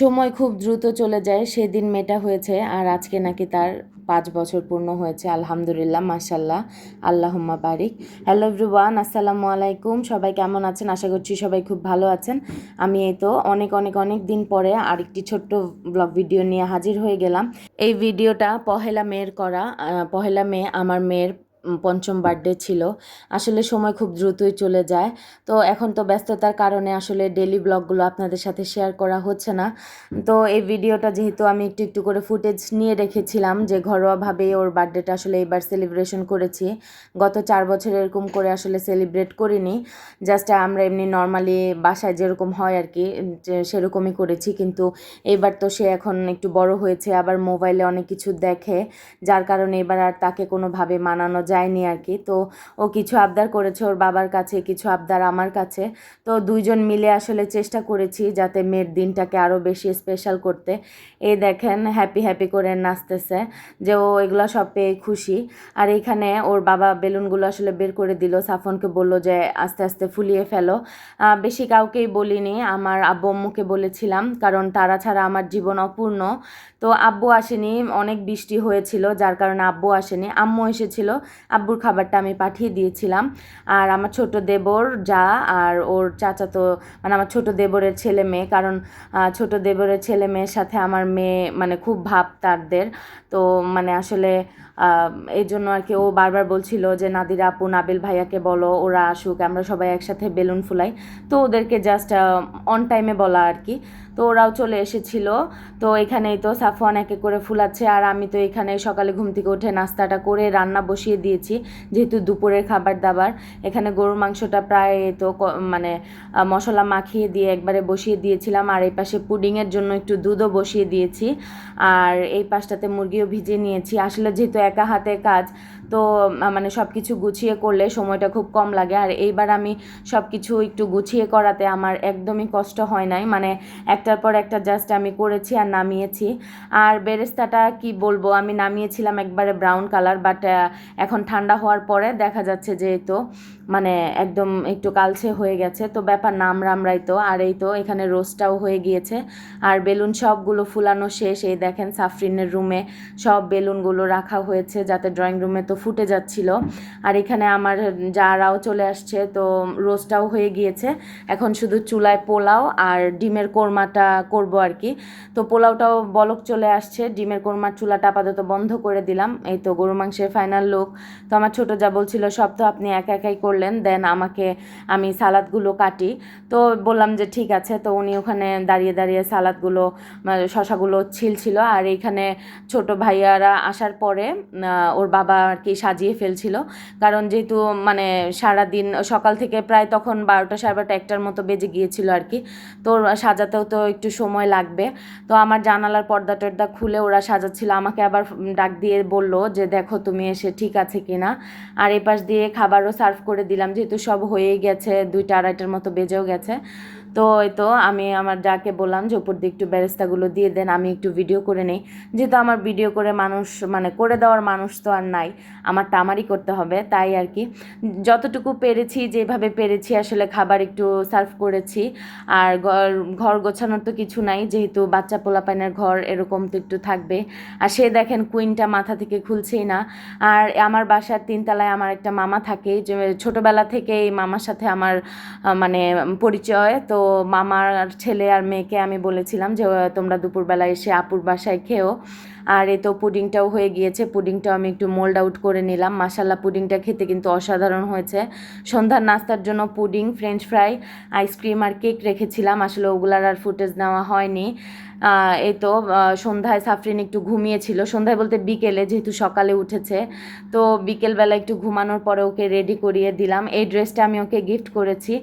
সময় খুব দ্রুত চলে যায়, সেদিন মেয়েটা হয়েছে আর আজকে নাকি তার পাঁচ বছর পূর্ণ হয়েছে, আলহামদুলিল্লাহ মাশাল্লাহ আল্লাহম্মা বারিক। হ্যালো এভরিওয়ান, আসসালামু আলাইকুম, সবাই কেমন আছেন? আশা করছি সবাই খুব ভালো আছেন। আমি এই তো অনেক অনেক অনেক দিন পরে আরেকটি ছোট্ট ব্লগ ভিডিও নিয়ে হাজির হয়ে গেলাম। এই ভিডিওটা পহেলা মেয়ের করা পহেলা মেয়ে আমার মেয়ের পঞ্চম বার্থডে ছিল। আসলে সময় খুব দ্রুতই চলে যায়। তো এখন তো ব্যস্ততার কারণে আসলে ডেলি ব্লগগুলো আপনাদের সাথে শেয়ার করা হচ্ছে না। তো এই ভিডিওটা যেহেতু আমি একটু একটু করে ফুটেজ নিয়ে রেখেছিলাম যে ঘরোয়াভাবে ওর বার্থডেটা আসলে এবার সেলিব্রেশন করেছি। গত চার বছর এরকম করে আসলে সেলিব্রেট করিনি। জাস্ট আমরা এমনি নর্মালি বাসায় যেরকম হয় আর কি সেরকমই করেছি। কিন্তু এবার তো সে এখন একটু বড় হয়েছে, আবার মোবাইলে অনেক কিছু দেখে। যার কারণে এবার আর তাকে কোনোভাবে মানানো যায়নি আর কি। তো ও কিছু আবদার করেছে ওর বাবার কাছে, কিছু আবদার আমার কাছে। তো দুইজন মিলে আসলে চেষ্টা করেছি যাতে মেয়ের দিনটাকে আরও বেশি স্পেশাল করতে। এই দেখেন হ্যাপি হ্যাপি করে নাচতেছে যে ও এগুলো সব পেয়ে খুশি। আর এখানে ওর বাবা বেলুনগুলো আসলে বের করে দিল। সাফনকে বলল যে আস্তে আস্তে ফুলিয়ে ফেলো। বেশি কাউকেই বলিনি, আমার আব্বু আম্মুকে বলেছিলাম, কারণ তারা ছাড়া আমার জীবন অপূর্ণ। তো আব্বু আসেনি, অনেক বৃষ্টি হয়েছিল, যার কারণে আব্বু আসেনি। আম্মু এসেছিল আব্বুর খাবারটা আমি পাঠিয়ে দিয়েছিলাম। আর আমার ছোট দেবর যা, আর ওর চাচা তো মানে আমার ছোট দেবরের ছেলে মেয়ে, কারণ ছোট দেবরের ছেলে মেয়ের সাথে আমার মেয়ে মানে খুব ভাব তাদের তো মানে আসলে এই জন্য আর কি ও বারবার বলছিল যে, নাদিরা আপু, নাবিল ভাইয়াকে বলো, ওরা আসুক, আমরা সবাই একসাথে বেলুন ফুলাই। তো ওদেরকে জাস্ট অন টাইমে বলা আর কি। তো ওরাও চলে এসেছিল। তো এখানেই তো সাফওয়ান একে করে ফুলাচ্ছে আর আমি তো এখানে সকালে ঘুম থেকে উঠে নাস্তাটা করে রান্না বসিয়ে দিয়েছি, যেহেতু দুপুরের খাবার দাবার। এখানে গরুর মাংসটা প্রায় তো মানে মশলা মাখিয়ে দিয়ে একবারে বসিয়ে দিয়েছিলাম আর এই পাশে পুডিংয়ের জন্য একটু দুধও বসিয়ে দিয়েছি। আর এই পাশটাতে মুরগিও ভিজিয়ে নিয়েছি। আসলে যেহেতু একা হাতে কাজ তো মানে সব কিছু গুছিয়ে করলে সময়টা খুব কম লাগে। আর এইবার আমি সব কিছু একটু গুছিয়ে করাতে আমার একদমই কষ্ট হয় নাই। মানে একটার পর একটা জাস্ট আমি করেছি আর নামিয়েছি। আর বেরেস্তাটা কি বলব, আমি নামিয়েছিলাম একবারে ব্রাউন কালার বাট এখন ঠান্ডা হওয়ার পরে দেখা যাচ্ছে যেহেতু। মানে একদম একটু কালছে হয়ে গেছে। তো ব্যাপার নাম রামরাই তো, আর এই তো এখানে রোস্টটাও হয়ে গিয়েছে। আর বেলুন সবগুলো ফুলানো শেষ, এই দেখেন সাফরিনের রুমে সব বেলুনগুলো রাখা হয়েছে যাতে ড্রয়িং রুমে তো ফুটে যাচ্ছিল। আর এখানে আমার যারাও চলে আসছে, তো রোস্টটাও হয়ে গিয়েছে। এখন শুধু চুলায় পোলাও আর ডিমের কোরমাটা করব আর কি। তো পোলাওটাও বলক চলে আসছে, ডিমের কোরমার চুলাটা আপাতত বন্ধ করে দিলাম। এই তো গরু মাংসের ফাইনাল লুক তো আমার ছোট যা বলছিল, সব তো আপনি একা একাই করলেন। দেন আমাকে আমি সালাদগুলো কাটি। তো বললাম যে, ঠিক আছে। তো উনি ওখানে দাঁড়িয়ে দাঁড়িয়ে সালাদগুলো শশাগুলো ছিলছিল। আর এইখানে ছোট ভাইয়ারা আসার পরে ওর বাবা আর কি সাজিয়ে ফেলছিল। কারণ যেহেতু মানে সারা দিন সকাল থেকে প্রায় তখন বারোটা সাড়ে বারোটা একটার মতো বেজে গিয়েছিল আর কি তো সাজাতেও তো একটু সময় লাগবে। তো আমার জানালার পর্দা টর্দা খুলে ওরা সাজাচ্ছিল। আমাকে আবার ডাক দিয়ে বলল যে, দেখো তুমি এসে ঠিক আছে কিনা? আর এ পাশ দিয়ে খাবারও সার্ভ করে দিলাম যেহেতু সব হয়ে গেছে দুইটা আড়াইটার মতো বেজেও গেছে। তো তো আমি আমার যাকে বললাম যে উপর দিয়ে একটু ব্যবস্থাগুলো দিয়ে দেন, আমি একটু ভিডিও করে নেই। যেহেতু আমার ভিডিও করে মানুষ মানে করে দেওয়ার মানুষ তো আর নাই, আমারটা আমারই করতে হবে, তাই আর কি। যতটুকু পেরেছি, যেভাবে পেরেছি, আসলে খাবার একটু সার্ভ করেছি। আর ঘর ঘর গোছানোর তো কিছু নাই, যেহেতু বাচ্চা পোলাপাইনের ঘর এরকম তো একটু থাকবে। আর সে দেখেন কুইনটা মাথা থেকে খুলছেই না। আর আমার বাসার তিনতলায় আমার একটা মামা থাকে, যে ছোটোবেলা থেকে এই মামার সাথে আমার মানে পরিচয়, তো মামার ছেলে আর মেয়েকে আমি বলেছিলাম যে তোমরা দুপুরবেলা এসে আপুর বাসায় খেও। আর এ তো পুডিংটাও হয়ে গিয়েছে, পুডিংটাও আমি একটু মোল্ড আউট করে নিলাম। মাসাল্লা পুডিংটা খেতে কিন্তু অসাধারণ হয়েছে। সন্ধ্যার নাস্তার জন্য pudding French fry ice cream আর কেক রেখেছিলাম। আসলে ওগুলার আর ফুটেজ নেওয়া হয়নি। এই তো সন্ধ্যায় সাফরিন একটু ঘুমিয়েছিল। সন্ধ্যায় বলতে বিকেলে যেহেতু সকালে উঠেছে, তো বিকেলবেলা একটু ঘুমানোর পরে ওকে রেডি করিয়ে দিলাম। এই ড্রেসটা আমি ওকে গিফট করেছি।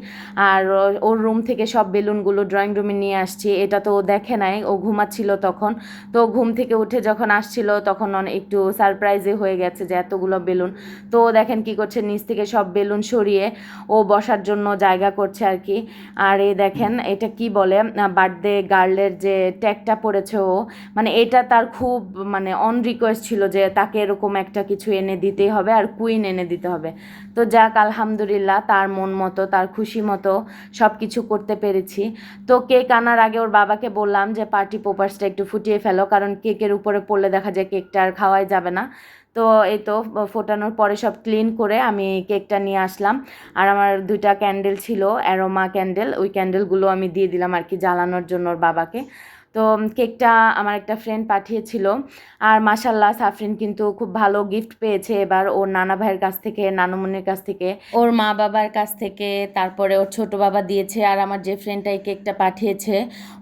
আর ওর রুম থেকে সব বেলুনগুলো ড্রয়িং রুমে নিয়ে আসছি। এটা তো ও দেখে নাই, ও ঘুমাচ্ছিল তখন। তো ঘুম থেকে উঠে যখন আসছিল, তখন একটু সারপ্রাইজে হয়ে গেছে যে এতগুলো বেলুন। তো দেখেন কি করছে, নিচ থেকে সব বেলুন সরিয়ে ও বসার জন্য জায়গা করছে আর কি। আর এ দেখেন, এটা কি বলে বার্থডে গার্লের যে ট্যাগটা পড়েছে ও। মানে এটা তার খুব মানে অন রিকোয়েস্ট ছিল যে তাকে এরকম একটা কিছু এনে দিতেই হবে আর কুইন এনে দিতে হবে। তো যাক, আলহামদুলিল্লাহ, তার মন মতো, তার খুশি মতো সব কিছু করতে পেরেছি। তো কেক আনার আগে ওর বাবাকে বললাম যে, পার্টি পোপার্সটা একটু ফুটিয়ে ফেলো, কারণ কেকের উপরে পড়লে দেখা যায় কেকটা আর খাওয়াই যাবে না। তো এই তো, ফোটানোর পরে সব ক্লিন করে আমি কেকটা নিয়ে আসলাম। আর আমার দুইটা ক্যান্ডেল ছিল অ্যারোমা ক্যান্ডেল ওই ক্যান্ডেলগুলো আমি দিয়ে দিলাম আর কি জ্বালানোর জন্য ওর বাবাকে। তো কেকটা আমার একটা ফ্রেন্ড পাঠিয়েছিল। আর মাসাল্লাহ সাফরিন কিন্তু খুব ভালো গিফট পেয়েছে। এবার ওর নানা ভাইয়ের কাছ থেকে নানুমনির কাছ থেকে, ওর মা বাবার কাছ থেকে, তারপরে ওর ছোট বাবা দিয়েছে। আর আমার যে ফ্রেন্ডটা এই কেকটা পাঠিয়েছে,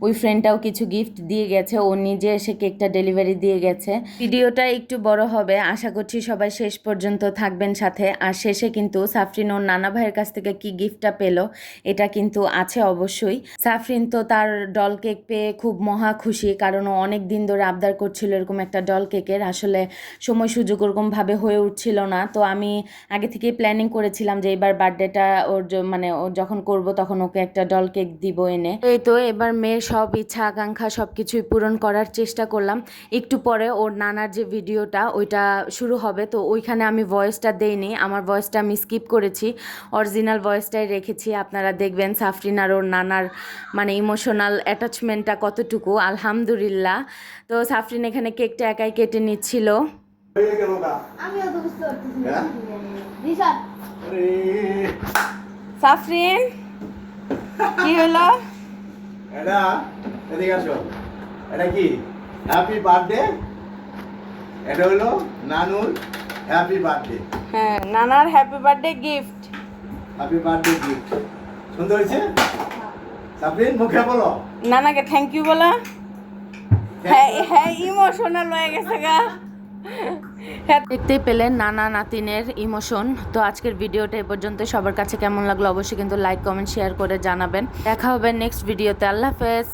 ওই ফ্রেন্ডটাও কিছু গিফট দিয়ে গেছে। ও নিজে এসে কেকটা ডেলিভারি দিয়ে গেছে। ভিডিওটা একটু বড় হবে। আশা করছি সবাই শেষ পর্যন্ত থাকবেন সাথে। আর শেষে কিন্তু সাফরিন ওর নানা ভাইয়ের কাছ থেকে কি গিফটটা পেল, এটা কিন্তু আছে অবশ্যই। সাফরিন তো তার ডল কেক পেয়ে খুব মহা খুশি, কারণ ও অনেক দিন ধরে আবদার করছিল এরকম একটা ডল কেকের আসলে সময় সুযোগ ওরকমভাবে হয়ে উঠছিল না। তো আমি আগে থেকেই প্ল্যানিং করেছিলাম যে এবার বার্থডেটা ওর মানে ও যখন করব তখন ওকে একটা ডল কেক দিব এনে। এই তো এবার মেয়ের সব ইচ্ছা আকাঙ্ক্ষা সব কিছুই পূরণ করার চেষ্টা করলাম। একটু পরে ওর নানার যে ভিডিওটা, ওইটা শুরু হবে। তো ওইখানে আমি ভয়েসটা দেইনি, আমার ভয়েসটা আমি স্কিপ করেছি। অরিজিনাল ভয়েসটাই রেখেছি। আপনারা দেখবেন সাফরিন আর ওর নানার মানে ইমোশনাল অ্যাটাচমেন্টটা কতটুকু। আলহামদুলিল্লাহ। তো সাফরিন এখানে কেকটা একাই কেটে নিচ্ছিল। হয়ে সাফরিন কি হলো? এটা এদিকে আসো। এটা কি? হ্যাপি বার্থডে এটা হলো নানুর হ্যাপি বার্থডে হ্যাঁ নানার happy birthday gift happy birthday gift সুন্দর হয়েছে? সাবরিন মুখে বলো। নানাকে থ্যাংক ইউ বলো। হ্যাঁ হ্যাঁ ইমোশনাল হয়ে গেছে গা। হ্যাঁ দেখতেই পেলেন নানা নাতিনের ইমোশন তো আজকের ভিডিওটা এ পর্যন্ত। সবার কাছে কেমন লাগল অবশ্যই কিন্তু লাইক কমেন্ট শেয়ার করে জানাবেন। দেখা হবে নেক্সট ভিডিওতে আল্লাহ হাফেজ।